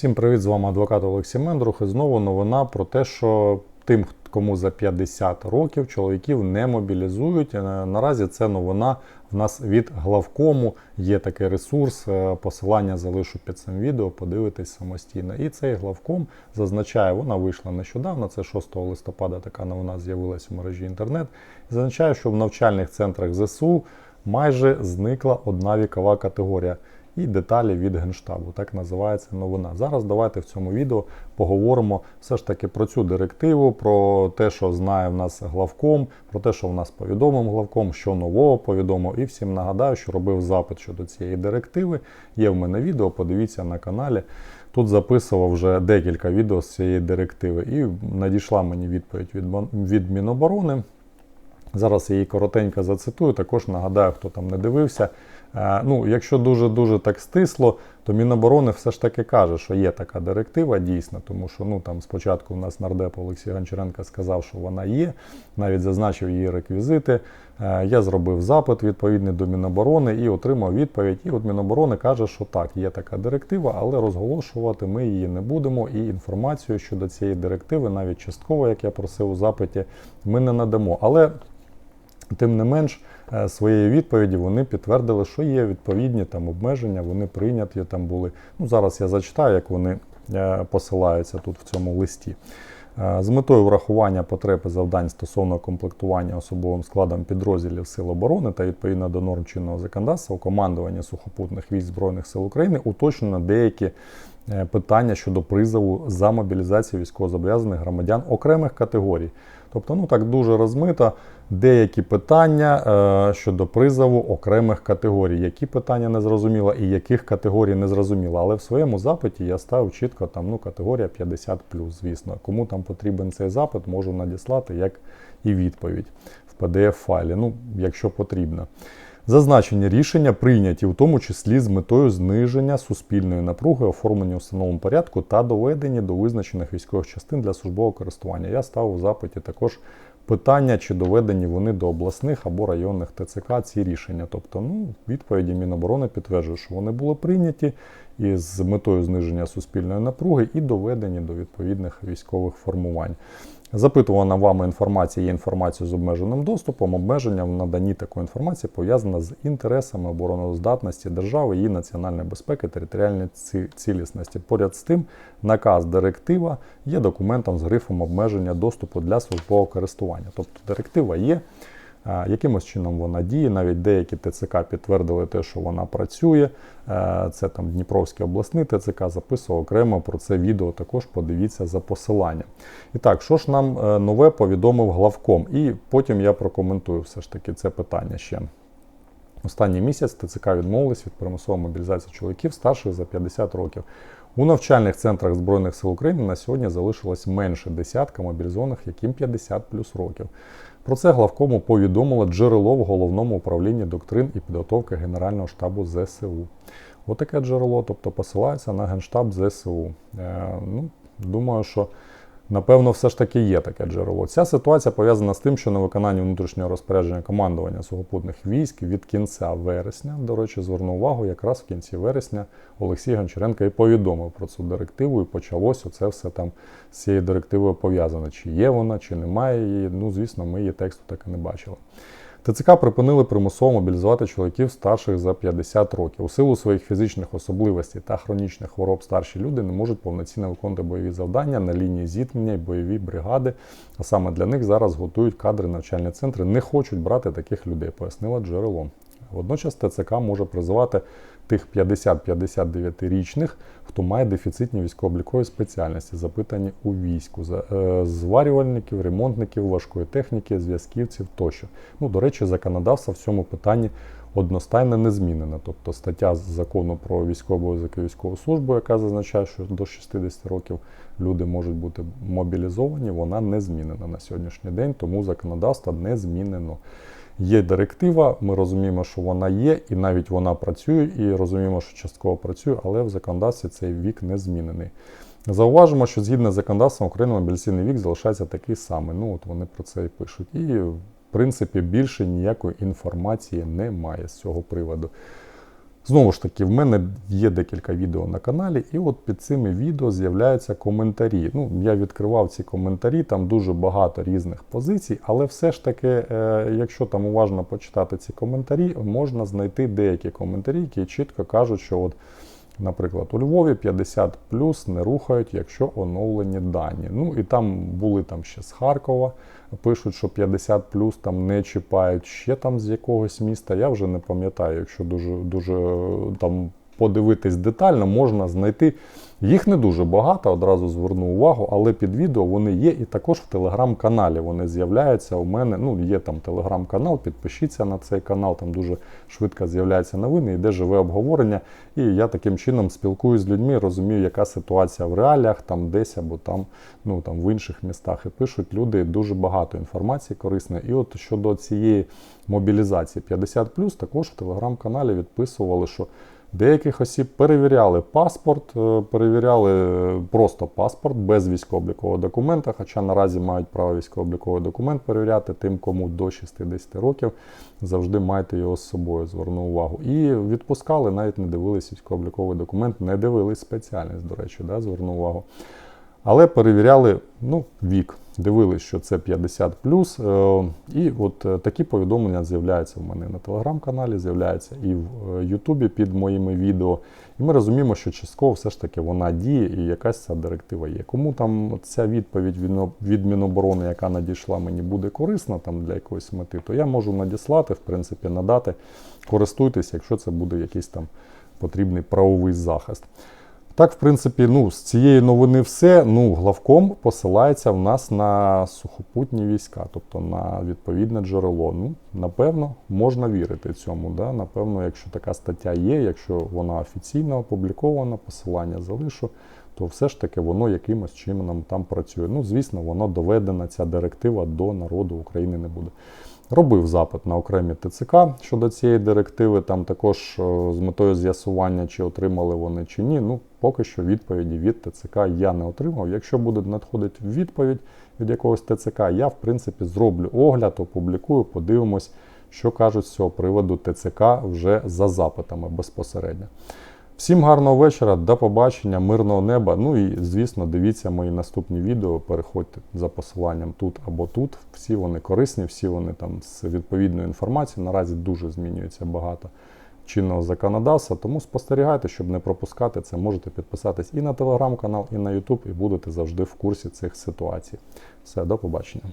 Всім привіт, з вами адвокат Олексій Мендрух. І знову новина про те, що тим, кому за 50 років чоловіків не мобілізують. Е, Наразі це новина в нас від главкому. Є такий ресурс. е, Посилання залишу під цим відео, подивитись самостійно. І цей главком зазначає, вона вийшла нещодавно. Це 6 листопада. Така новина з'явилася в мережі інтернет. Зазначає, що в навчальних центрах ЗСУ майже зникла одна вікова категорія. І деталі від Генштабу, так називається новина. Зараз давайте в цьому відео поговоримо все ж таки про цю директиву, про те, що знає в нас главком, про те, що в нас повідомив главком, що нового повідомив. І всім нагадаю, що робив запит щодо цієї директиви. Є в мене відео, подивіться на каналі. Тут записував вже декілька відео з цієї директиви, і надійшла мені відповідь від, Міноборони. Зараз її коротенько зацитую. Також нагадаю, хто там не дивився. Е, Ну, якщо дуже-дуже так стисло, то Міноборони все ж таки каже, що є така директива дійсно, тому що ну там спочатку у нас нардеп Олексій Гончаренко сказав, що вона є, навіть зазначив її реквізити. Е, Я зробив запит відповідний до Міноборони і отримав відповідь. І от Міноборони каже, що так, є така директива, але розголошувати ми її не будемо. І інформацію щодо цієї директиви, навіть частково, як я просив у запиті, ми не надамо. Але Тим не менш, е, своєю відповіді вони підтвердили, що є відповідні там обмеження, вони прийняті там були. Ну зараз я зачитаю, як вони е, посилаються тут в цьому листі. Е, З метою врахування потреб і завдань стосовно комплектування особовим складом підрозділів Сил оборони та відповідно до норм чинного законодавства у командуванні сухопутних військ Збройних сил України уточнено деякі питання щодо призову за мобілізацію військовозобов'язаних громадян окремих категорій. Тобто, ну так дуже розмито деякі питання е, щодо призову окремих категорій. Які питання не зрозуміло і яких категорій не зрозуміло. Але в своєму запиті я ставив чітко там ну, категорія 50 звісно. Кому там потрібен цей запит, можу надіслати як і відповідь в pdf файлі ну, якщо потрібно. Зазначені рішення прийняті в тому числі з метою зниження суспільної напруги, оформлені у встановленому порядку та доведені до визначених військових частин для службового користування. Я ставив у запиті також питання, чи доведені вони до обласних або районних ТЦК ці рішення. Тобто, ну, відповіді Міноборони підтверджують, що вони були прийняті із метою зниження суспільної напруги і доведені до відповідних військових формувань. Запитувана вами інформація є інформацією з обмеженим доступом. Обмеження в наданні такої інформації пов'язане з інтересами обороноздатності держави, її національної безпеки, територіальної цілісності. Поряд з тим, наказ директива є документом з грифом обмеження доступу для службового користування. Тобто директива є. Якимось чином вона діє, навіть деякі ТЦК підтвердили те, що вона працює. Е, Це там Дніпровський обласний ТЦК записував окремо про це відео. Також подивіться за посиланням. І так, що ж нам е, нове повідомив главком? І потім я прокоментую все ж таки це питання ще. Останній місяць ТЦК відмовились від примусової мобілізації чоловіків старших за 50 років. У навчальних центрах Збройних сил України на сьогодні залишилось менше десятка мобілізованих, яким 50 плюс років. Про це главкому повідомило джерело в головному управлінні доктрин і підготовки Генерального штабу ЗСУ. Отаке джерело, тобто посилається на Генштаб ЗСУ. Е, ну, думаю, що Напевно, все ж таки є таке джерело. Ця ситуація пов'язана з тим, що на виконанні внутрішнього розпорядження командування сухопутних військ від кінця вересня, до речі, зверну увагу, якраз в кінці вересня Олексій Гончаренко і повідомив про цю директиву, і почалось оце все там з цією директивою пов'язано. Чи є вона, чи немає її. Ну, звісно, ми її тексту так і не бачили. ТЦК припинили примусово мобілізувати чоловіків старших за 50 років. У силу своїх фізичних особливостей та хронічних хвороб старші люди не можуть повноцінно виконувати бойові завдання на лінії зіткнення і бойові бригади. А саме для них зараз готують кадри навчальні центри. Не хочуть брати таких людей, пояснила джерело. Водночас ТЦК може призивати тих 50-59-річних, хто має дефіцитні військово-облікові спеціальності, запитані у війську, е, зварювальників, ремонтників важкої техніки, зв'язківців тощо. Ну, до речі, законодавство в цьому питанні одностайно не змінено. Тобто стаття закону про обов'язок і військову службу, яка зазначає, що до 60 років люди можуть бути мобілізовані, вона не змінена на сьогоднішній день, тому законодавство не змінено. Є директива, ми розуміємо, що вона є, і навіть вона працює, і розуміємо, що частково працює, але в законодавстві цей вік не змінений. Зауважимо, що згідно з законодавством України мобілізаційний вік залишається такий самий. Ну от вони про це і пишуть. І в принципі більше ніякої інформації немає з цього приводу. Знову ж таки, в мене є декілька відео на каналі, і от під цими відео з'являються коментарі. Ну, я відкривав ці коментарі, там дуже багато різних позицій, але все ж таки, е, якщо там уважно почитати ці коментарі, можна знайти деякі коментарі, які чітко кажуть, що от. Наприклад, у Львові 50 плюс не рухають, якщо оновлені дані. Ну і там були там ще з Харкова, пишуть, що 50 плюс там не чіпають ще там з якогось міста. Я вже не пам'ятаю, якщо дуже дуже там подивитись детально, можна знайти. Їх не дуже багато, одразу зверну увагу, але під відео вони є і також в телеграм-каналі вони з'являються. У мене ну, є там телеграм-канал, підпишіться на цей канал, там дуже швидко з'являються новини, йде живе обговорення. І я таким чином спілкуюсь з людьми, розумію, яка ситуація в реаліях, там десь або там, ну, там в інших містах. І пишуть люди дуже багато інформації корисної. І от щодо цієї мобілізації 50 також в телеграм-каналі відписували, що. Деяких осіб перевіряли паспорт, е, перевіряли просто паспорт без військово-облікового документа, хоча наразі мають право військово-обліковий документ перевіряти тим, кому до 60 років завжди майте його з собою, зверну увагу. І відпускали, навіть не дивились військово-обліковий документ, не дивились спеціальність, до речі, да, зверну увагу. Але перевіряли ну, вік, дивились, що це 50 І от е, такі повідомлення з'являються в мене на телеграм-каналі, з'являються і в е, Ютубі під моїми відео. І ми розуміємо, що частково все ж таки вона діє і якась ця директива є. Кому там ця відповідь від від Міноборони, яка надійшла, мені буде корисна там для якоїсь мети, то я можу надіслати, в принципі, надати. Користуйтесь, якщо це буде якийсь там потрібний правовий захист. Так, в принципі, ну, з цієї новини все. Ну, главком посилається в нас на сухопутні війська, тобто на відповідне джерело. Ну, напевно, можна вірити цьому. Да? Напевно, якщо така стаття є, якщо вона офіційно опублікована, посилання залишу, то все ж таки воно якимось чином там працює. Ну, звісно, воно доведена, ця директива до народу України не буде. Робив запит на окремі ТЦК щодо цієї директиви, там також е, з метою з'ясування, чи отримали вони чи ні. Ну, поки що відповіді від ТЦК я не отримав. Якщо буде надходити відповідь від якогось ТЦК, я в принципі зроблю огляд, опублікую, подивимось, що кажуть з цього приводу ТЦК вже за запитами безпосередньо. Всім гарного вечора, до побачення, мирного неба. Ну і звісно, дивіться мої наступні відео. Переходьте за посиланням тут або тут. Всі вони корисні, всі вони там з відповідною інформацією. Наразі дуже змінюється багато чинного законодавства. Тому спостерігайте, щоб не пропускати це. Можете підписатись і на телеграм-канал, і на YouTube, і будете завжди в курсі цих ситуацій. Все, до побачення.